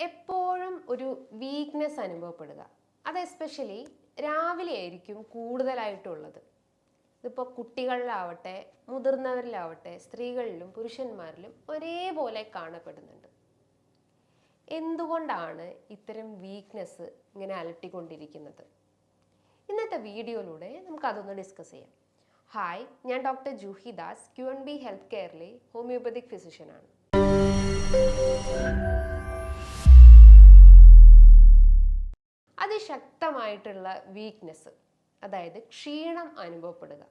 എപ്പോഴും ഒരു വീക്ക്നെസ് അനുഭവപ്പെടുക. അത് എസ്പെഷ്യലി രാവിലെ ആയിരിക്കും കൂടുതലായിട്ടുള്ളത്. ഇതിപ്പോൾ കുട്ടികളിലാവട്ടെ മുതിർന്നവരിലാവട്ടെ സ്ത്രീകളിലും പുരുഷന്മാരിലും ഒരേപോലെ കാണപ്പെടുന്നുണ്ട്. എന്തുകൊണ്ടാണ് ഇത്തരം വീക്ക്നെസ് ഇങ്ങനെ അലട്ടിക്കൊണ്ടിരിക്കുന്നത്? ഇന്നത്തെ വീഡിയോയിലൂടെ നമുക്ക് അതൊന്ന് ഡിസ്കസ് ചെയ്യാം. ഹായ് ഞാൻ doctor Juhi Das Q N B health കെയറിലെ homoeopathic ഫിസിഷ്യനാണ് അതിശക്തമായിട്ടുള്ള വീക്ക്നെസ് അതായത് ക്ഷീണം അനുഭവപ്പെടുക.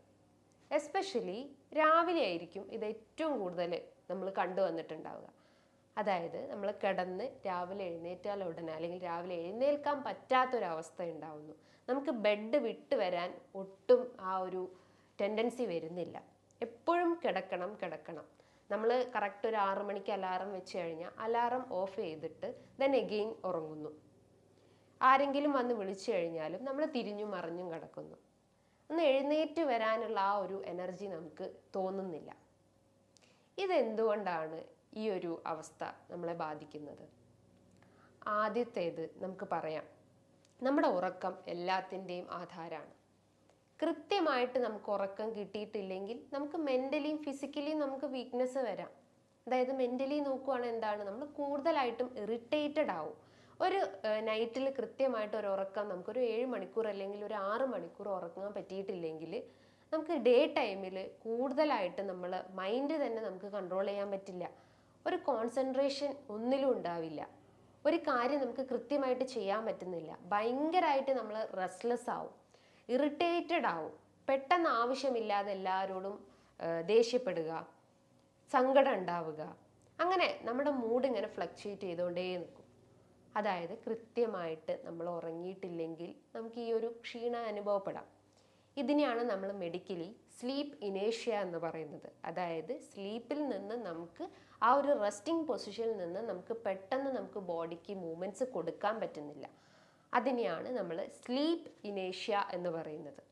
എസ്പെഷ്യലി രാവിലെ ആയിരിക്കും ഇത് ഏറ്റവും കൂടുതൽ നമ്മൾ കണ്ടുവന്നിട്ടുണ്ടാവുക അതായത് നമ്മൾ കിടന്ന് രാവിലെ എഴുന്നേറ്റാൽ ഉടനെ അല്ലെങ്കിൽ രാവിലെ എഴുന്നേൽക്കാൻ പറ്റാത്തൊരവസ്ഥ ഉണ്ടാവുന്നു. നമുക്ക് ബെഡ് വിട്ട് വരാൻ ഒട്ടും ആ ഒരു ടെൻഡൻസി വരുന്നില്ല. എപ്പോഴും കിടക്കണം കിടക്കണം. നമ്മൾ കറക്റ്റ് ഒരു ആറു മണിക്ക് അലാറം വെച്ച് കഴിഞ്ഞാൽ അലാറം ഓഫ് ചെയ്തിട്ട് ദെൻ എഗെയിൻ ഉറങ്ങുന്നു. ആരെങ്കിലും വന്ന് വിളിച്ചു കഴിഞ്ഞാലും നമ്മൾ തിരിഞ്ഞും മറിഞ്ഞും കിടക്കുന്നു. ഒന്ന് എഴുന്നേറ്റ് വരാനുള്ള ആ ഒരു എനർജി നമുക്ക് തോന്നുന്നില്ല. ഇതെന്തുകൊണ്ടാണ് ഈ ഒരു അവസ്ഥ നമ്മളെ ബാധിക്കുന്നത്? ആദ്യത്തേത് നമുക്ക് പറയാം. നമ്മുടെ ഉറക്കം എല്ലാത്തിന്റെയും ആധാരമാണ് കൃത്യമായിട്ട് നമുക്ക് ഉറക്കം കിട്ടിയിട്ടില്ലെങ്കിൽ നമുക്ക് മെന്റലിയും ഫിസിക്കലിയും നമുക്ക് വീക്ക്നെസ് വരാം. അതായത് മെന്റലി നോക്കുവാണെങ്കിൽ എന്താണ് നമ്മൾ കൂടുതലായിട്ടും ഇറിറ്റേറ്റഡ് ആവും. ഒരു നൈറ്റിൽ കൃത്യമായിട്ട് ഒരു ഉറക്കം നമുക്കൊരു ഏഴ് മണിക്കൂർ അല്ലെങ്കിൽ ഒരു ആറ് മണിക്കൂർ ഉറങ്ങാൻ പറ്റിയിട്ടില്ലെങ്കിൽ നമുക്ക് ഡേ ടൈമിൽ കൂടുതലായിട്ട് നമ്മൾ മൈൻഡ് തന്നെ നമുക്ക് കൺട്രോൾ ചെയ്യാൻ പറ്റില്ല. ഒരു കോൺസെൻട്രേഷൻ ഒന്നിലും ഉണ്ടാവില്ല. ഒരു കാര്യം നമുക്ക് കൃത്യമായിട്ട് ചെയ്യാൻ പറ്റുന്നില്ല. ഭയങ്കരമായിട്ട് നമ്മൾ റെസ്റ്റ്ലെസ് ആവും. ഇറിറ്റേറ്റഡ് ആവും. പെട്ടെന്ന് ആവശ്യമില്ലാതെ എല്ലാവരോടും ദേഷ്യപ്പെടുക സങ്കടം ഉണ്ടാവുക. അങ്ങനെ നമ്മുടെ മൂഡ് ഇങ്ങനെ ഫ്ലക്ച്വേറ്റ് ചെയ്തുകൊണ്ടേ നിൽക്കും. അതായത് കൃത്യമായിട്ട് നമ്മൾ ഉറങ്ങിയിട്ടില്ലെങ്കിൽ നമുക്ക് ഈ ഒരു ക്ഷീണം അനുഭവപ്പെടാം. ഇതിനെയാണ് നമ്മൾ മെഡിക്കലി സ്ലീപ്പ് ഇനേഷ്യ എന്ന് പറയുന്നത്. അതായത് സ്ലീപ്പിൽ നിന്ന് നമുക്ക് ആ ഒരു റെസ്റ്റിംഗ് പൊസിഷനിൽ നിന്ന് നമുക്ക് പെട്ടെന്ന് നമുക്ക് ബോഡിക്ക് മൂവ്മെന്റ്സ് കൊടുക്കാൻ പറ്റുന്നില്ല. അതിനെയാണ് നമ്മൾ സ്ലീപ്പ് ഇനേഷ്യ എന്ന് പറയുന്നത്.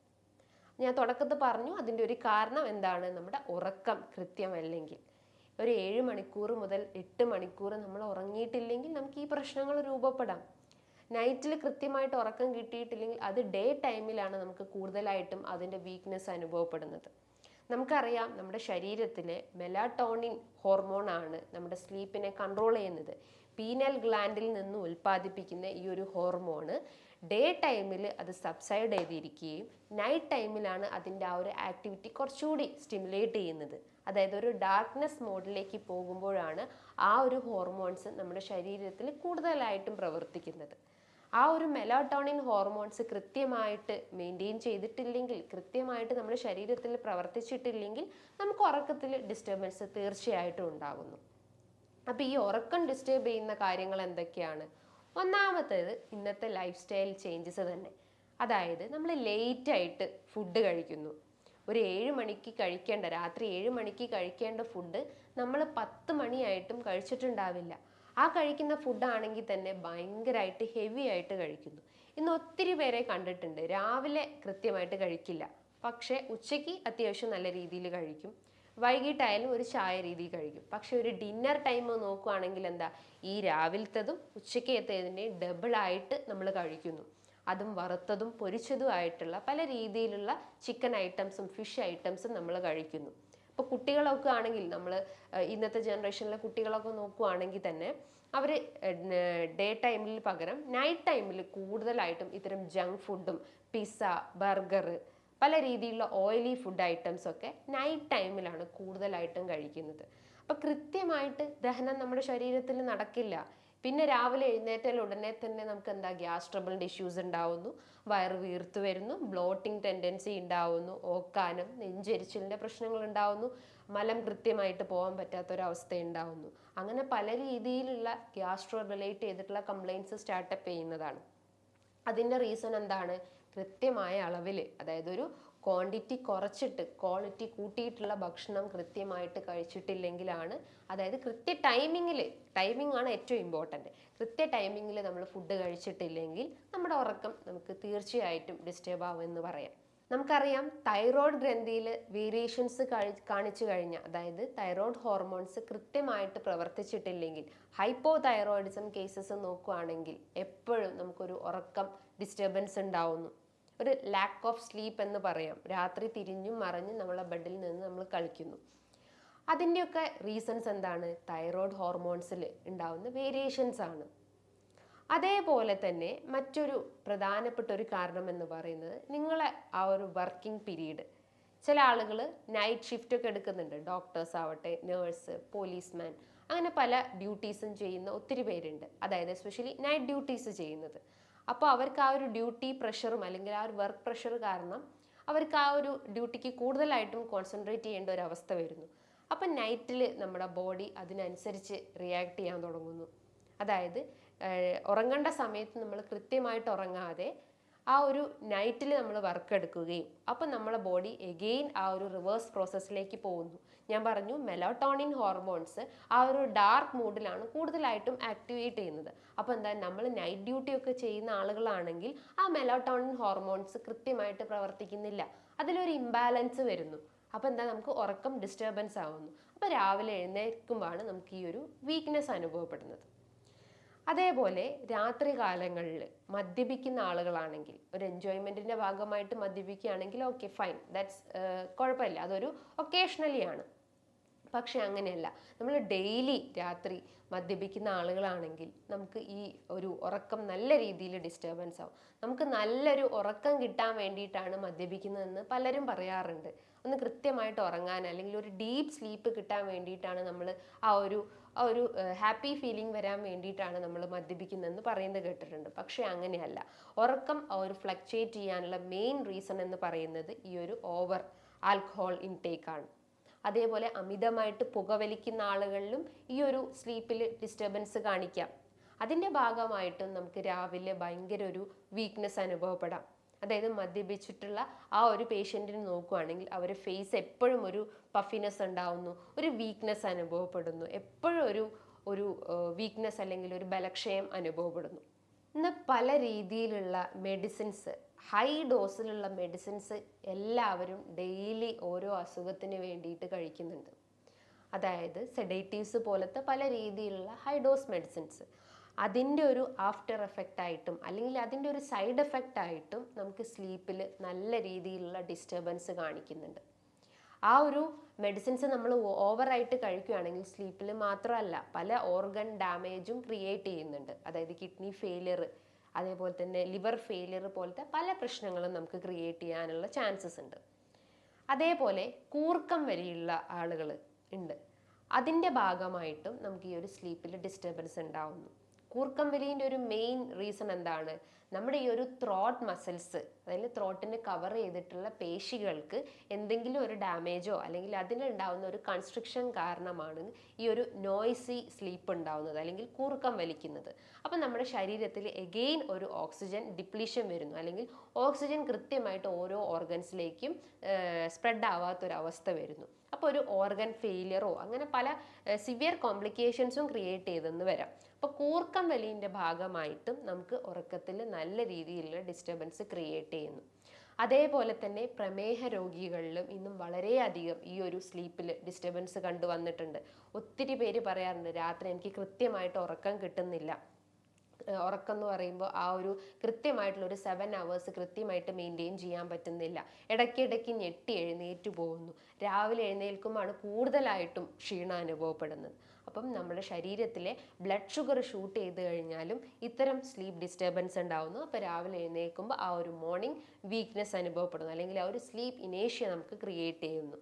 ഞാൻ തുടക്കത്തിൽ പറഞ്ഞു അതിന്റെ ഒരു കാരണം എന്താണ്? നമ്മുടെ ഉറക്കം കൃത്യമല്ലെങ്കിൽ. ഒരു ഏഴ് മണിക്കൂർ മുതൽ എട്ട് മണിക്കൂർ നമ്മൾ ഉറങ്ങിയിട്ടില്ലെങ്കിൽ നമുക്ക് ഈ പ്രശ്നങ്ങൾ രൂപപ്പെടാം. നൈറ്റിൽ കൃത്യമായിട്ട് ഉറക്കം കിട്ടിയിട്ടില്ലെങ്കിൽ അത് ഡേ ടൈമിലാണ് നമുക്ക് കൂടുതലായിട്ടും അതിന്റെ വീക്ക്നെസ് അനുഭവപ്പെടുന്നത്. നമുക്കറിയാം നമ്മുടെ ശരീരത്തിലെ മെലാട്ടോണിൻ ഹോർമോണാണ് നമ്മുടെ സ്ലീപ്പിനെ കൺട്രോൾ ചെയ്യുന്നത്. പീനൽ ഗ്ലാൻഡിൽ നിന്ന് ഉൽപ്പാദിപ്പിക്കുന്ന ഈ ഒരു ഹോർമോണ് ഡേ ടൈമിൽ അത് സബ്സൈഡ് ചെയ്തിരിക്കുകയും നൈറ്റ് ടൈമിലാണ് അതിന്റെ ആ ഒരു ആക്ടിവിറ്റി കുറച്ചുകൂടി സ്റ്റിമുലേറ്റ് ചെയ്യുന്നത്. അതായത് ഒരു ഡാർക്ക്നെസ് മോഡിലേക്ക് പോകുമ്പോഴാണ് ആ ഒരു ഹോർമോൺസ് നമ്മുടെ ശരീരത്തിൽ കൂടുതലായിട്ടും പ്രവർത്തിക്കുന്നത്. ആ ഒരു മെലോട്ടോണിൻ ഹോർമോൺസ് കൃത്യമായിട്ട് മെയിന്റെയിൻ ചെയ്തിട്ടില്ലെങ്കിൽ കൃത്യമായിട്ട് നമ്മുടെ ശരീരത്തിൽ പ്രവർത്തിച്ചിട്ടില്ലെങ്കിൽ നമുക്ക് ഉറക്കത്തിൽ ഡിസ്റ്റർബൻസ് തീർച്ചയായിട്ടും ഉണ്ടാകുന്നു. അപ്പോൾ ഈ ഉറക്കം ഡിസ്റ്റർബ് ചെയ്യുന്ന കാര്യങ്ങൾ എന്തൊക്കെയാണ്? ഒന്നാമത്തേത് ഇന്നത്തെ ലൈഫ് സ്റ്റൈൽ ചേഞ്ചസ് തന്നെ. അതായത് നമ്മൾ ലേറ്റായിട്ട് ഫുഡ് കഴിക്കുന്നു. ഒരു ഏഴ് മണിക്ക് കഴിക്കേണ്ട രാത്രി ഏഴ് മണിക്ക് കഴിക്കേണ്ട ഫുഡ് നമ്മൾ പത്ത് മണിയായിട്ടും കഴിച്ചിട്ടുണ്ടാവില്ല. ആ കഴിക്കുന്ന ഫുഡാണെങ്കിൽ തന്നെ ഭയങ്കരമായിട്ട് ഹെവി ആയിട്ട് കഴിക്കുന്നു. ഇന്ന് ഒത്തിരി പേരെ കണ്ടിട്ടുണ്ട് രാവിലെ കൃത്യമായിട്ട് കഴിക്കില്ല. പക്ഷേ ഉച്ചയ്ക്ക് അത്യാവശ്യം നല്ല രീതിയിൽ കഴിക്കും. വൈകിട്ടായാലും ഒരു ചായ രീതി കഴിക്കും. പക്ഷെ ഒരു ഡിന്നർ ടൈം നോക്കുവാണെങ്കിൽ എന്താ ഈ രാവിലത്തതും ഉച്ചക്കത്തേതിന്റെയും ഡബിൾ ആയിട്ട് നമ്മൾ കഴിക്കുന്നു. അതും വറുത്തതും പൊരിച്ചതും ആയിട്ടുള്ള പല രീതിയിലുള്ള ചിക്കൻ ഐറ്റംസും ഫിഷ് ഐറ്റംസും നമ്മൾ കഴിക്കുന്നു. ഇപ്പോൾ കുട്ടികളൊക്കെ ആണെങ്കിൽ നമ്മൾ ഇന്നത്തെ ജനറേഷനിലെ കുട്ടികളൊക്കെ നോക്കുവാണെങ്കിൽ തന്നെ അവർ ഡേ ടൈമിൽ പകരം നൈറ്റ് ടൈമിൽ കൂടുതലായിട്ടും ഇത്തരം ജങ്ക് ഫുഡും പിസ്സ ബർഗർ പല രീതിയിലുള്ള ഓയിലി ഫുഡ് ഐറ്റംസ് ഒക്കെ നൈറ്റ് ടൈമിലാണ് കൂടുതലായിട്ടും കഴിക്കുന്നത്. അപ്പം കൃത്യമായിട്ട് ദഹനം നമ്മുടെ ശരീരത്തിൽ നടക്കില്ല. പിന്നെ രാവിലെ എഴുന്നേറ്റാൽ ഉടനെ തന്നെ നമുക്ക് എന്താ ഗ്യാസ് ട്രബിളിന്റെ ഇഷ്യൂസ് ഉണ്ടാവുന്നു വയറ് വീർത്തു വരുന്നു ബ്ലോട്ടിംഗ് ടെൻഡൻസി ഉണ്ടാവുന്നു ഓക്കാനം നെഞ്ചരിച്ചിലിന്റെ പ്രശ്നങ്ങൾ ഉണ്ടാവുന്നു മലം കൃത്യമായിട്ട് പോകാൻ പറ്റാത്തൊരവസ്ഥ ഉണ്ടാവുന്നു. അങ്ങനെ പല രീതിയിലുള്ള ഗ്യാസ്ട്രോ റിലേറ്റ് ചെയ്തിട്ടുള്ള കംപ്ലയിൻസ് സ്റ്റാർട്ടപ്പ് ചെയ്യുന്നതാണ്. അതിന്റെ റീസൺ എന്താണ്? കൃത്യമായ അളവിൽ അതായത് ഒരു ക്വാണ്ടിറ്റി കുറച്ചിട്ട് ക്വാളിറ്റി കൂട്ടിയിട്ടുള്ള ഭക്ഷണം കൃത്യമായിട്ട് കഴിച്ചിട്ടില്ലെങ്കിലാണ് അതായത് കൃത്യ ടൈമിങ്ങിൽ ടൈമിംഗ് ആണ് ഏറ്റവും ഇമ്പോർട്ടന്റ് കൃത്യ ടൈമിങ്ങിൽ നമ്മൾ ഫുഡ് കഴിച്ചിട്ടില്ലെങ്കിൽ നമ്മുടെ ഉറക്കം നമുക്ക് തീർച്ചയായിട്ടും ഡിസ്റ്റർബ് ആവുമെന്ന് പറയാം. നമുക്കറിയാം തൈറോയ്ഡ് ഗ്രന്ഥിയിൽ വേരിയേഷൻസ് കാണിച്ചു കഴിഞ്ഞാൽ അതായത് തൈറോയ്ഡ് ഹോർമോൺസ് കൃത്യമായിട്ട് പ്രവർത്തിച്ചിട്ടില്ലെങ്കിൽ ഹൈപ്പോ തൈറോയിഡിസം കേസസ് നോക്കുകയാണെങ്കിൽ എപ്പോഴും നമുക്കൊരു ഉറക്കം ഡിസ്റ്റർബൻസ് ഉണ്ടാവുന്നു. ഒരു ലാക്ക് ഓഫ് സ്ലീപ്പ് എന്ന് പറയാം. രാത്രി തിരിഞ്ഞും മറിഞ്ഞും നമ്മളെ ബെഡിൽ നിന്ന് നമ്മൾ കളിക്കുന്നു. അതിന്റെയൊക്കെ റീസൺസ് എന്താണ്? തൈറോയ്ഡ് ഹോർമോൺസിൽ ഉണ്ടാവുന്ന വേരിയേഷൻസ് ആണ്. അതേപോലെ തന്നെ മറ്റൊരു പ്രധാനപ്പെട്ട ഒരു കാരണം എന്ന് പറയുന്നത് നിങ്ങളെ ആ ഒരു വർക്കിംഗ് പീരീഡ് ചില ആളുകൾ നൈറ്റ് ഷിഫ്റ്റ് ഒക്കെ എടുക്കുന്നുണ്ട്. ഡോക്ടേഴ്സ് ആവട്ടെ നേഴ്സ് പോലീസ്മാൻ അങ്ങനെ പല ഡ്യൂട്ടീസും ചെയ്യുന്ന ഒത്തിരി പേരുണ്ട്. അതായത് എസ്പെഷ്യലി നൈറ്റ് ഡ്യൂട്ടീസ് ചെയ്യുന്നത്. അപ്പോൾ അവർക്ക് ആ ഒരു ഡ്യൂട്ടി പ്രഷറും അല്ലെങ്കിൽ ആ ഒരു വർക്ക് പ്രഷർ കാരണം അവർക്ക് ആ ഒരു ഡ്യൂട്ടിക്ക് കൂടുതലായിട്ടും കോൺസെൻട്രേറ്റ് ചെയ്യേണ്ട ഒരു അവസ്ഥ വരുന്നു. അപ്പം നൈറ്റിൽ നമ്മുടെ ബോഡി അതിനനുസരിച്ച് റിയാക്ട് ചെയ്യാൻ തുടങ്ങുന്നു. അതായത് ഉറങ്ങേണ്ട സമയത്ത് നമ്മൾ കൃത്യമായിട്ട് ഉറങ്ങാതെ ആ ഒരു നൈറ്റിൽ നമ്മൾ വർക്ക് എടുക്കുകയും അപ്പം നമ്മളെ ബോഡി എഗെയിൻ ആ ഒരു റിവേഴ്സ് പ്രോസസ്സിലേക്ക് പോകുന്നു. ഞാൻ പറഞ്ഞു മെലോട്ടോണിൻ ഹോർമോൺസ് ആ ഒരു ഡാർക്ക് മൂഡിലാണ് കൂടുതലായിട്ടും ആക്ടിവേറ്റ് ചെയ്യുന്നത്. അപ്പോൾ എന്താ നമ്മൾ നൈറ്റ് ഡ്യൂട്ടി ഒക്കെ ചെയ്യുന്ന ആളുകളാണെങ്കിൽ ആ മെലോട്ടോണിൻ ഹോർമോൺസ് കൃത്യമായിട്ട് പ്രവർത്തിക്കുന്നില്ല. അതിലൊരു ഇംബാലൻസ് വരുന്നു. അപ്പോൾ എന്താ നമുക്ക് ഉറക്കം ഡിസ്റ്റർബൻസ് ആവുന്നു. അപ്പോൾ രാവിലെ എഴുന്നേൽക്കുമ്പോഴാണ് നമുക്ക് ഈ ഒരു വീക്ക്നെസ് അനുഭവപ്പെടുന്നത്. അതേപോലെ രാത്രി കാലങ്ങളിൽ മദ്യപിക്കുന്ന ആളുകളാണെങ്കിൽ ഒരു എൻജോയ്മെന്റിന്റെ ഭാഗമായിട്ട് മദ്യപിക്കുകയാണെങ്കിൽ ഓക്കെ ഫൈൻ ദാറ്റ്സ് കുഴപ്പമില്ല. അതൊരു ഒക്കേഷണലി ആണ്. പക്ഷെ അങ്ങനെയല്ല. നമ്മൾ ഡെയിലി രാത്രി മദ്യപിക്കുന്ന ആളുകളാണെങ്കിൽ നമുക്ക് ഈ ഒരു ഉറക്കം നല്ല രീതിയിൽ ഡിസ്റ്റർബൻസ് ആവും. നമുക്ക് നല്ലൊരു ഉറക്കം കിട്ടാൻ വേണ്ടിയിട്ടാണ് മദ്യപിക്കുന്നതെന്ന് പലരും പറയാറുണ്ട്. ഒന്ന് കൃത്യമായിട്ട് ഉറങ്ങാൻ അല്ലെങ്കിൽ ഒരു ഡീപ്പ് സ്ലീപ്പ് കിട്ടാൻ വേണ്ടിയിട്ടാണ് നമ്മൾ ആ ഒരു ആ ഒരു ഹാപ്പി ഫീലിംഗ് വരാൻ വേണ്ടിയിട്ടാണ് നമ്മൾ മദ്യപിക്കുന്നതെന്ന് പറയുന്നത് കേട്ടിട്ടുണ്ട്. പക്ഷേ അങ്ങനെയല്ല. ഉറക്കം ഒരു ഫ്ലക്ച്വേറ്റ് ചെയ്യാനുള്ള മെയിൻ റീസൺ എന്ന് പറയുന്നത് ഈ ഒരു ഓവർ ആൽക്കഹോൾ ഇൻടേക്ക് ആണ്. അതേപോലെ അമിതമായിട്ട് പുകവലിക്കുന്ന ആളുകളിലും ഈ ഒരു സ്ലീപ്പിൽ ഡിസ്റ്റർബൻസ് കാണിക്കാം. അതിന്റെ ഭാഗമായിട്ടും നമുക്ക് രാവിലെ ഭയങ്കര ഒരു വീക്ക്നെസ് അനുഭവപ്പെടാം. അതായത് മദ്യപിച്ചിട്ടുള്ള ആ ഒരു പേഷ്യന്റിനെ നോക്കുവാണെങ്കിൽ അവരുടെ ഫേസ് എപ്പോഴും ഒരു പഫിനെസ് ഉണ്ടാവുന്നു ഒരു വീക്ക്നെസ് അനുഭവപ്പെടുന്നു എപ്പോഴും ഒരു ഒരു വീക്ക്നെസ് അല്ലെങ്കിൽ ഒരു ബലക്ഷയം അനുഭവപ്പെടുന്നു. ഇന്ന് പല രീതിയിലുള്ള മെഡിസിൻസ് ഹൈ ഡോസിലുള്ള മെഡിസിൻസ് എല്ലാവരും ഡെയിലി ഓരോ അസുഖത്തിന് വേണ്ടിയിട്ട് കഴിക്കുന്നുണ്ട്. അതായത് സെഡേറ്റീവ്സ് പോലത്തെ പല രീതിയിലുള്ള ഹൈ ഡോസ് മെഡിസിൻസ് അതിന്റെ ഒരു ആഫ്റ്റർ എഫക്റ്റ് ആയിട്ടും അല്ലെങ്കിൽ അതിന്റെ ഒരു സൈഡ് എഫക്റ്റ് ആയിട്ടും നമുക്ക് സ്ലീപ്പിൽ നല്ല രീതിയിലുള്ള ഡിസ്റ്റർബൻസ് കാണിക്കുന്നുണ്ട്. ആ ഒരു മെഡിസിൻസ് നമ്മൾ ഓവറായിട്ട് കഴിക്കുകയാണെങ്കിൽ സ്ലീപ്പിൽ മാത്രമല്ല പല ഓർഗൻ ഡാമേജും ക്രിയേറ്റ് ചെയ്യുന്നുണ്ട്. അതായത് കിഡ്നി ഫെയിലിയർ അതേപോലെ തന്നെ ലിവർ ഫെയിലിയർ പോലത്തെ പല പ്രശ്നങ്ങളും നമുക്ക് ക്രിയേറ്റ് ചെയ്യാനുള്ള ചാൻസസ് ഉണ്ട്. അതേപോലെ കൂർക്കം വരെയുള്ള ആളുകൾ ഉണ്ട്. അതിന്റെ ഭാഗമായിട്ടും നമുക്ക് ഈ ഒരു സ്ലീപ്പിൽ ഡിസ്റ്റർബൻസ് ഉണ്ടാവുന്നു. കൂർക്കം ഒരു മെയിൻ റീസൺ എന്താണ്? നമ്മുടെ ഈ ഒരു ത്രോട്ട് മസിൽസ് അതായത് ത്രോട്ടിനെ കവർ ചെയ്തിട്ടുള്ള പേശികൾക്ക് എന്തെങ്കിലും ഒരു ഡാമേജോ അല്ലെങ്കിൽ അതിനുണ്ടാവുന്ന ഒരു കൺസ്ട്രക്ഷൻ കാരണമാണ് ഈ ഒരു നോയ്സി സ്ലീപ്പ് ഉണ്ടാവുന്നത് അല്ലെങ്കിൽ കൂർക്കം വലിക്കുന്നത്. അപ്പം നമ്മുടെ ശരീരത്തിൽ എഗെയിൻ ഒരു ഓക്സിജൻ ഡിപ്ലീഷൻ വരുന്നു അല്ലെങ്കിൽ ഓക്സിജൻ കൃത്യമായിട്ട് ഓരോ ഓർഗൻസിലേക്കും സ്പ്രെഡ് ആവാത്തൊരവസ്ഥ വരുന്നു. അപ്പോൾ ഒരു ഓർഗൻ ഫെയിലിയറോ അങ്ങനെ പല സിവിയർ കോംപ്ലിക്കേഷൻസും ക്രിയേറ്റ് ചെയ്തെന്ന് വരാം. അപ്പോൾ കൂർക്കം വലിന്റെ ഭാഗമായിട്ടും നമുക്ക് ഉറക്കത്തിൽ നല്ല രീതിയിലുള്ള ഡിസ്റ്റർബൻസ് ക്രിയേറ്റ് ചെയ്യുന്നു. അതേപോലെ തന്നെ പ്രമേഹ രോഗികളിലും ഇന്നും വളരെയധികം ഈ ഒരു സ്ലീപ്പിൽ ഡിസ്റ്റർബൻസ് കണ്ടുവന്നിട്ടുണ്ട് ഒത്തിരി പേര് പറയാറുണ്ട് രാത്രി എനിക്ക് കൃത്യമായിട്ട് ഉറക്കം കിട്ടുന്നില്ല. ഉറക്കം എന്ന് പറയുമ്പോൾ ആ ഒരു കൃത്യമായിട്ടുള്ള ഒരു സെവൻ അവേഴ്സ് കൃത്യമായിട്ട് മെയിന്റെയിൻ ചെയ്യാൻ പറ്റുന്നില്ല. ഇടയ്ക്കിടയ്ക്ക് ഞെട്ടി എഴുന്നേറ്റ് പോകുന്നു. രാവിലെ എഴുന്നേൽക്കുമ്പോഴാണ് കൂടുതലായിട്ടും ക്ഷീണം അനുഭവപ്പെടുന്നത് അപ്പം നമ്മുടെ ശരീരത്തിലെ ബ്ലഡ് ഷുഗർ ഷൂട്ട് ചെയ്ത് കഴിഞ്ഞാലും ഇത്തരം സ്ലീപ്പ് ഡിസ്റ്റർബൻസ് ഉണ്ടാവുന്നു. അപ്പോൾ രാവിലെ എഴുന്നേൽക്കുമ്പോൾ ആ ഒരു മോർണിംഗ് വീക്ക്നെസ് അനുഭവപ്പെടുന്നു. അല്ലെങ്കിൽ ആ ഒരു സ്ലീപ്പ് ഇനേഷ്യ നമുക്ക് ക്രിയേറ്റ് ചെയ്യുന്നു.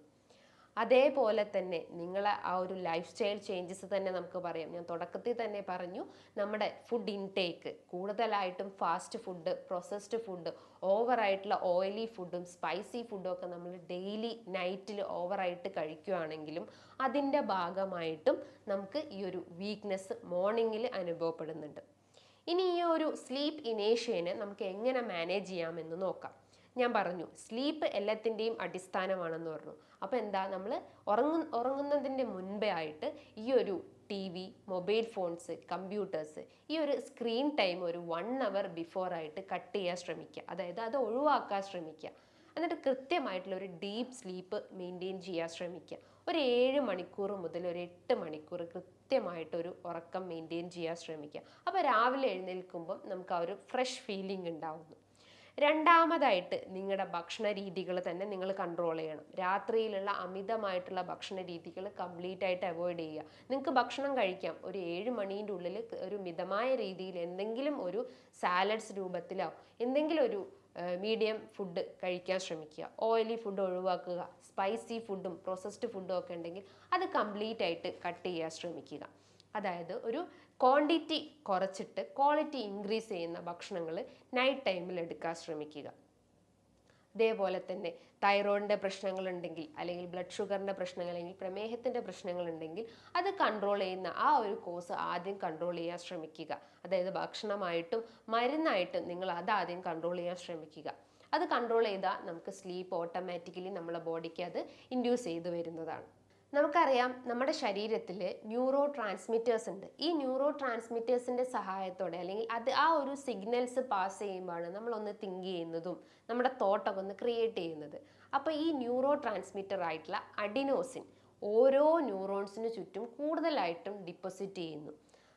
അതേപോലെ തന്നെ നിങ്ങളെ ആ ഒരു ലൈഫ് സ്റ്റൈൽ ചേഞ്ചസ് തന്നെ നമുക്ക് പറയാം. ഞാൻ തുടക്കത്തിൽ തന്നെ പറഞ്ഞു നമ്മുടെ ഫുഡ് ഇൻടേക്ക് കൂടുതലായിട്ടും ഫാസ്റ്റ് ഫുഡ് പ്രോസസ്ഡ് ഫുഡ് ഓവറായിട്ടുള്ള ഓയിലി ഫുഡും സ്പൈസി ഫുഡും ഒക്കെ നമ്മൾ ഡെയിലി നൈറ്റിൽ ഓവറായിട്ട് കഴിക്കുകയാണെങ്കിലും അതിന്റെ ഭാഗമായിട്ടും നമുക്ക് ഈ ഒരു വീക്ക്നെസ് മോർണിംഗിൽ അനുഭവപ്പെടുന്നുണ്ട്. ഇനി ഈ ഒരു സ്ലീപ്പ് ഇനേഷ്യനെ നമുക്ക് എങ്ങനെ മാനേജ് ചെയ്യാമെന്ന് നോക്കാം. ഞാൻ പറഞ്ഞു സ്ലീപ്പ് എല്ലാത്തിന്റെയും അടിസ്ഥാനമാണെന്ന് പറഞ്ഞു. അപ്പോൾ എന്താ? നമ്മൾ ഉറങ്ങു ഉറങ്ങുന്നതിന്റെ മുൻപേ ആയിട്ട് ഈ ഒരു T V mobile phones computers ഈ ഒരു സ്ക്രീൻ ടൈം ഒരു വൺ അവർ ബിഫോർ ആയിട്ട് കട്ട് ചെയ്യാൻ ശ്രമിക്കുക. അതായത് അത് ഒഴിവാക്കാൻ ശ്രമിക്കുക. എന്നിട്ട് കൃത്യമായിട്ടുള്ള ഒരു ഡീപ്പ് സ്ലീപ്പ് മെയിന്റെയിൻ ചെയ്യാൻ ശ്രമിക്കുക. ഒരു ഏഴ് മണിക്കൂർ മുതൽ ഒരു എട്ട് മണിക്കൂർ കൃത്യമായിട്ടൊരു ഉറക്കം മെയിന്റെയിൻ ചെയ്യാൻ ശ്രമിക്കുക. അപ്പോൾ രാവിലെ എഴുന്നേൽക്കുമ്പം നമുക്ക് ആ ഒരു ഫ്രഷ് ഫീലിംഗ് ഉണ്ടാവുന്നു. രണ്ടാമതായിട്ട് നിങ്ങളുടെ ഭക്ഷണ രീതികൾ തന്നെ നിങ്ങൾ കൺട്രോൾ ചെയ്യണം. രാത്രിയിലുള്ള അമിതമായിട്ടുള്ള ഭക്ഷണ രീതികൾ കംപ്ലീറ്റ് ആയിട്ട് അവോയ്ഡ് ചെയ്യുക. നിങ്ങൾക്ക് ഭക്ഷണം കഴിക്കാം. ഒരു ഏഴ് മണീന്റെ ഉള്ളിൽ ഒരു മിതമായ രീതിയിൽ എന്തെങ്കിലും ഒരു സാലഡ്സ് രൂപത്തിലോ എന്തെങ്കിലും ഒരു മീഡിയം ഫുഡ് കഴിക്കാൻ ശ്രമിക്കുക. ഓയിലി ഫുഡ് ഒഴിവാക്കുക. സ്പൈസി ഫുഡും പ്രോസസ്ഡ് ഫുഡും ഒക്കെ ഉണ്ടെങ്കിൽ അത് കംപ്ലീറ്റ് ആയിട്ട് കട്ട് ചെയ്യാൻ ശ്രമിക്കുക. അതായത് ഒരു ക്വാണ്ടിറ്റി കുറച്ചിട്ട് ക്വാളിറ്റി ഇൻക്രീസ് ചെയ്യുന്ന ഭക്ഷണങ്ങൾ നൈറ്റ് ടൈമിൽ എടുക്കാൻ ശ്രമിക്കുക. അതേപോലെ തന്നെ തൈറോയിഡിന്റെ പ്രശ്നങ്ങളുണ്ടെങ്കിൽ അല്ലെങ്കിൽ ബ്ലഡ് ഷുഗറിന്റെ പ്രശ്നങ്ങൾ അല്ലെങ്കിൽ പ്രമേഹത്തിന്റെ പ്രശ്നങ്ങളുണ്ടെങ്കിൽ അത് കൺട്രോൾ ചെയ്യുന്ന ആ ഒരു കോഴ്സ് ആദ്യം കൺട്രോൾ ചെയ്യാൻ ശ്രമിക്കുക. അതായത് ഭക്ഷണമായിട്ടും മരുന്നായിട്ടും നിങ്ങൾ അത് ആദ്യം കൺട്രോൾ ചെയ്യാൻ ശ്രമിക്കുക. അത് കൺട്രോൾ ചെയ്താൽ നമുക്ക് സ്ലീപ്പ് ഓട്ടോമാറ്റിക്കലി നമ്മളെ ബോഡിക്ക് അത് ഇൻഡ്യൂസ് ചെയ്തു വരുന്നതാണ്. നമുക്കറിയാം നമ്മുടെ ശരീരത്തിൽ ന്യൂറോ ട്രാൻസ്മിറ്റേഴ്സ് ഉണ്ട്. ഈ ന്യൂറോ ട്രാൻസ്മിറ്റേഴ്സിന്റെ സഹായത്തോടെ അല്ലെങ്കിൽ അത് ആ ഒരു സിഗ്നൽസ് പാസ് ചെയ്യുമ്പോഴാണ് നമ്മളൊന്ന് തിങ്ക് ചെയ്യുന്നതും നമ്മുടെ തോട്ടൊക്കെ ഒന്ന് ക്രിയേറ്റ് ചെയ്യുന്നത്. അപ്പോൾ ഈ ന്യൂറോ ട്രാൻസ്മിറ്റർ ആയിട്ടുള്ള അഡിനോസിൻ ഓരോ ന്യൂറോൺസിന് ചുറ്റും കൂടുതലായിട്ടും ഡിപ്പോസിറ്റ് ചെയ്യുന്നു.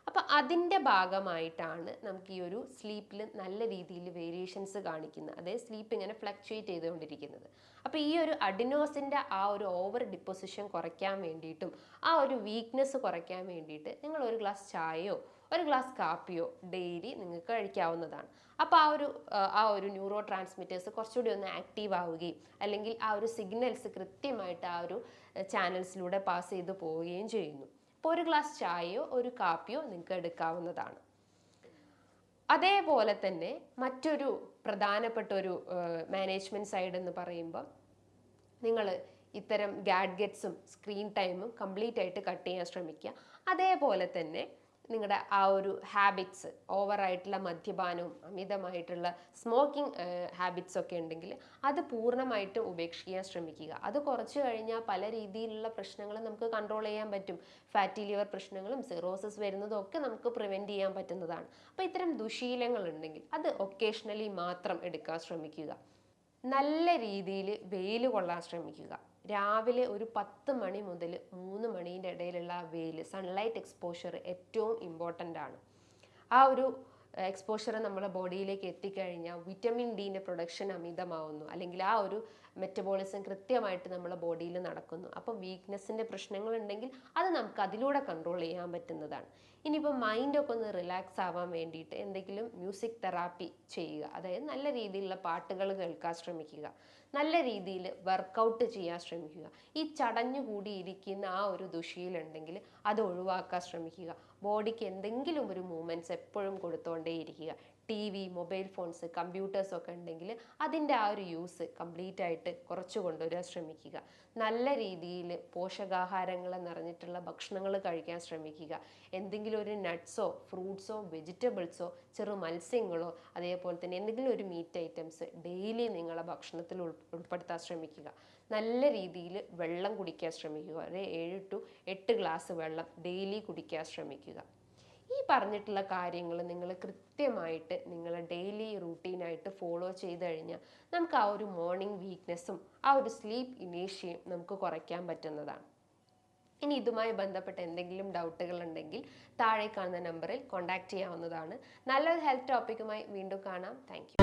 അപ്പോൾ അതിന്റെ ഭാഗമായിട്ടാണ് നമുക്ക് ഈ ഒരു സ്ലീപ്പിൽ നല്ല രീതിയിൽ വേരിയേഷൻസ് കാണിക്കുന്നത്. അതായത് സ്ലീപ്പ് ഇങ്ങനെ ഫ്ലക്ച്വേറ്റ് ചെയ്തുകൊണ്ടിരിക്കുന്നത്. അപ്പോൾ ഈ ഒരു അഡിനോസിന്റെ ആ ഒരു ഓവർ ഡിപ്പോസിഷൻ കുറയ്ക്കാൻ വേണ്ടിയിട്ടും ആ ഒരു വീക്ക്നെസ് കുറയ്ക്കാൻ വേണ്ടിയിട്ട് നിങ്ങൾ ഒരു ഗ്ലാസ് ചായയോ ഒരു ഗ്ലാസ് കാപ്പിയോ ഡെയിലി നിങ്ങൾക്ക് കഴിക്കാവുന്നതാണ്. അപ്പോൾ ആ ഒരു ആ ഒരു ന്യൂറോ ട്രാൻസ്മിറ്റേഴ്സ് കുറച്ചുകൂടി ഒന്ന് ആക്റ്റീവ് ആവുകയും അല്ലെങ്കിൽ ആ ഒരു സിഗ്നൽസ് കൃത്യമായിട്ട് ആ ഒരു ചാനൽസിലൂടെ പാസ് ചെയ്ത് പോവുകയും ചെയ്യുന്നു. അപ്പോൾ ഒരു ഗ്ലാസ് ചായയോ ഒരു കാപ്പിയോ നിങ്ങൾക്ക് എടുക്കാവുന്നതാണ്. അതേപോലെ തന്നെ മറ്റൊരു പ്രധാനപ്പെട്ട ഒരു മാനേജ്മെന്റ് സൈഡ് എന്ന് പറയുമ്പോൾ നിങ്ങൾ ഇത്തരം ഗാഡ്ഗറ്റ്സും സ്ക്രീൻ ടൈമും കംപ്ലീറ്റ് ആയിട്ട് കട്ട് ചെയ്യാൻ ശ്രമിക്കുക. അതേപോലെ തന്നെ നിങ്ങളുടെ ആ ഒരു ഹാബിറ്റ്സ് ഓവറായിട്ടുള്ള മദ്യപാനവും അമിതമായിട്ടുള്ള സ്മോക്കിംഗ് ഹാബിറ്റ്സ് ഒക്കെ ഉണ്ടെങ്കിൽ അത് പൂർണമായിട്ടും ഉപേക്ഷിക്കാൻ ശ്രമിക്കുക. അത് കുറച്ച് കഴിഞ്ഞാൽ പല രീതിയിലുള്ള പ്രശ്നങ്ങൾ നമുക്ക് കൺട്രോൾ ചെയ്യാൻ പറ്റും. ഫാറ്റി ലിവർ പ്രശ്നങ്ങളും സിറോസിസ് വരുന്നതും ഒക്കെ നമുക്ക് പ്രിവെന്റ് ചെയ്യാൻ പറ്റുന്നതാണ്. അപ്പോൾ ഇത്തരം ദുശീലങ്ങൾ ഉണ്ടെങ്കിൽ അത് ഒക്കേഷണലി മാത്രം എടുക്കാൻ ശ്രമിക്കുക. നല്ല രീതിയിൽ വെയിൽ കൊള്ളാൻ ശ്രമിക്കുക. രാവിലെ ഒരു പത്ത് മണി മുതൽ മൂന്ന് മണീന്റെ ഇടയിലുള്ള വെയിൽ സൺലൈറ്റ് എക്സ്പോഷർ ഏറ്റവും ഇമ്പോർട്ടന്റ് ആണ്. ആ ഒരു എക്സ്പോഷർ നമ്മുടെ ബോഡിയിലേക്ക് എത്തിക്കഴിഞ്ഞാൽ വിറ്റമിൻ ഡീന്റെ പ്രൊഡക്ഷൻ അമിതമാവുന്നു. അല്ലെങ്കിൽ ആ ഒരു മെറ്റബോളിസം കൃത്യമായിട്ട് നമ്മുടെ ബോഡിയിൽ നടക്കുന്നു. അപ്പോൾ വീക്ക്നെസ്സിന്റെ പ്രശ്നങ്ങൾ ഉണ്ടെങ്കിൽ അത് നമുക്ക് അതിലൂടെ കൺട്രോൾ ചെയ്യാൻ പറ്റുന്നതാണ്. ഇനിയിപ്പോൾ മൈൻഡൊക്കെ ഒന്ന് റിലാക്സ് ആവാൻ വേണ്ടിയിട്ട് എന്തെങ്കിലും മ്യൂസിക് തെറാപ്പി ചെയ്യുക. അതായത് നല്ല രീതിയിലുള്ള പാട്ടുകൾ കേൾക്കാൻ ശ്രമിക്കുക. നല്ല രീതിയിൽ വർക്കൗട്ട് ചെയ്യാൻ ശ്രമിക്കുക. ഈ ചടഞ്ഞു കൂടിയിരിക്കുന്ന ആ ഒരു ദുഷിയിലുണ്ടെങ്കിൽ അത് ഒഴിവാക്കാൻ ശ്രമിക്കുക. ബോഡിക്ക് എന്തെങ്കിലും ഒരു മൂവ്മെന്റ്സ് എപ്പോഴും കൊടുത്തുകൊണ്ടേയിരിക്കുക T V mobile phones computers ഒക്കെ ഉണ്ടെങ്കിൽ അതിന്റെ ആ ഒരു യൂസ് കംപ്ലീറ്റ് ആയിട്ട് കുറച്ച് കൊണ്ടുവരാൻ ശ്രമിക്കുക. നല്ല രീതിയിൽ പോഷകാഹാരങ്ങൾ നിറഞ്ഞിട്ടുള്ള ഭക്ഷണങ്ങൾ കഴിക്കാൻ ശ്രമിക്കുക. എന്തെങ്കിലും ഒരു നട്ട്സോ ഫ്രൂട്ട്സോ വെജിറ്റബിൾസോ ചെറു മത്സ്യങ്ങളോ അതേപോലെ തന്നെ എന്തെങ്കിലും ഒരു മീറ്റ് ഐറ്റംസ് ഡെയിലി നിങ്ങളുടെ ഭക്ഷണത്തിൽ ഉൾപ്പെടുത്താൻ ശ്രമിക്കുക. നല്ല രീതിയിൽ വെള്ളം കുടിക്കാൻ ശ്രമിക്കുക. ഒരു ഏഴ് ടു എട്ട് ഗ്ലാസ് വെള്ളം ഡെയിലി കുടിക്കാൻ ശ്രമിക്കുക. ഈ പറഞ്ഞിട്ടുള്ള കാര്യങ്ങൾ നിങ്ങൾ കൃത്യമായിട്ട് നിങ്ങൾ ഡെയിലി റൂട്ടീനായിട്ട് ഫോളോ ചെയ്ത് കഴിഞ്ഞാൽ നമുക്ക് ആ ഒരു മോർണിംഗ് വീക്ക്നെസ്സും ആ ഒരു സ്ലീപ്പ് ഇനേഷ്യയും നമുക്ക് കുറയ്ക്കാൻ പറ്റുന്നതാണ്. ഇനി ഇതുമായി ബന്ധപ്പെട്ട എന്തെങ്കിലും ഡൗട്ടുകൾ ഉണ്ടെങ്കിൽ താഴെ കാണുന്ന നമ്പറിൽ കോൺടാക്ട് ചെയ്യാവുന്നതാണ്. നല്ലൊരു ഹെൽത്ത് ടോപ്പിക്കുമായി വീണ്ടും കാണാം. താങ്ക്